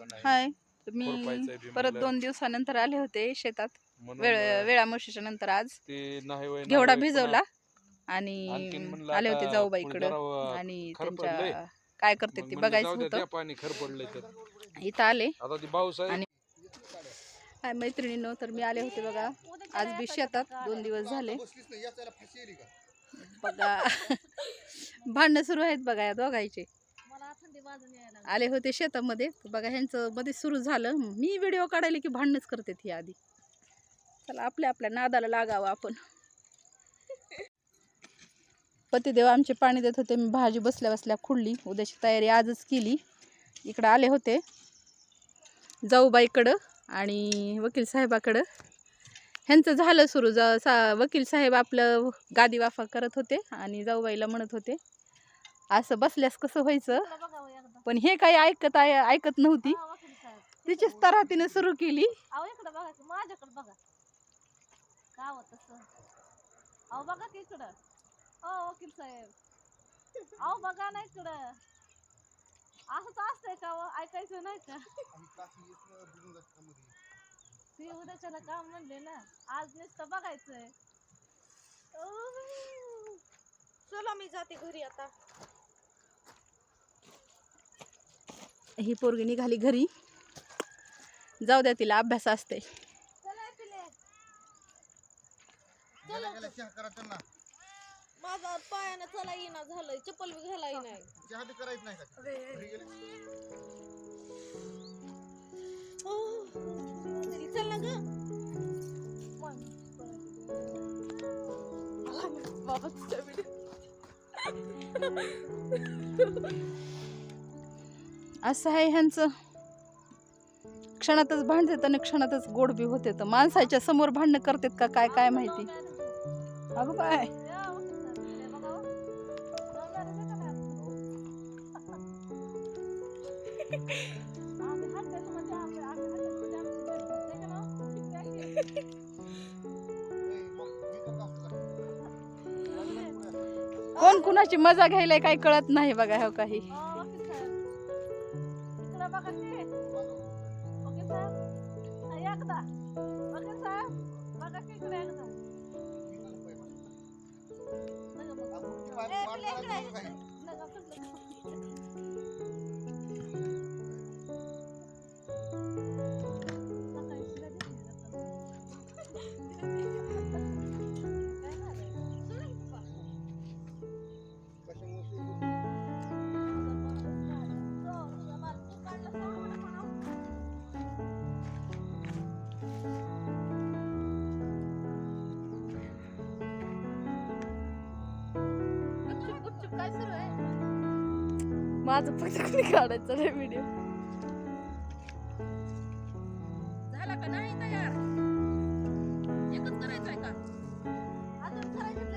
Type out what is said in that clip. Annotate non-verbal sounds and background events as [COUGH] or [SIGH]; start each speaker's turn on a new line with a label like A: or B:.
A: हाय. मी
B: खुरपायचंय बी
A: परत. दोन दिवसानंतर आले होते शेतात.
B: म्हणून
A: वेळ
B: अं,
A: वेळामोशीच्या नंतर आज.
B: ते नाही होय, नाही
A: घेवडा भिजवला
B: आणखीन
A: आणि
B: म्हणलं
A: आले होते जाऊबाईकडं
B: जरा,
A: आणि
B: खर
A: त्यांच्या. काय करते
B: मग
A: ते
B: म्हणलं
A: बघायचं
B: जाऊ द्या,
A: होतं.
B: द्या पाणी खर पडलंय तर.
A: इथं आले.
B: आता ती पाऊस आहे.
A: आणि- काय मैत्रिणीनं तर मी आले होते बघा. आज बी शेतात दोन दिवस झाले. बघा. भांडणं सुरू आहेत बघा या दोघायचे आले होते शेतामध्ये. बघा ह्यांचं मध्ये सुरू झालं. मी व्हिडिओ काढायला की भांडणच करते ही आधी. चला आपल्या आपल्या नादाला लागावं आपण. [LAUGHS] पतिदेव आमचे पाणी देत होते. मी भाजी बसल्या बसल्या खुडली. उद्याची तयारी आजच केली. इकडं आले होते. जाऊबाईकडं आणि वकील साहेबाकडं. ह्यांचं झालं सुरू. जा सा वकील साहेब आपलं गादी वाफा करत होते आणि जाऊबाईला म्हणत होते असं बसल्यास कसं व्हायचं? पण हे काही ऐकत आहे ऐकत नव्हती. तिचीच तऱ्हा तिने सुरू केली.
C: अहो इकडं बघा की माझ्याकडे बघा. का होत तसं? अहो बघा की इकडं. हो वकील साहेब. अहो बघा ना इकडं. असंच असतंय का हो? ऐकायचं नाही का? ती उद्याच्याला काम म्हणले ना आज नुसतं बघायचंय. चला मी जाते घरी आता.
A: ही पोरगी निघाली घरी. जाऊ द्या तिला अभ्यास असते
C: चला पिले माझा पायानं चला येईना झालंय. चप्पल बी घाला नाही चल ना ग.
A: असं आहे ह्यांचं. क्षणातच भांडतात आणि क्षणातच गोड बी होते. तर माणसाच्या समोर भांडणं करतात का? काय काय माहिती? अगं बाय. कोण कुणाची मजा घ्यायला काही कळत नाही बघा हो काही. berapa kasih? Oke
C: sir ayah kita oke sir makasih kuliah kita nggak, nggak, nggak,
A: माझं फक्त कोणी काढायचं नाही व्हिडिओ झाला का नाही तयार? एकच करायचं आहे का? अजून करायचं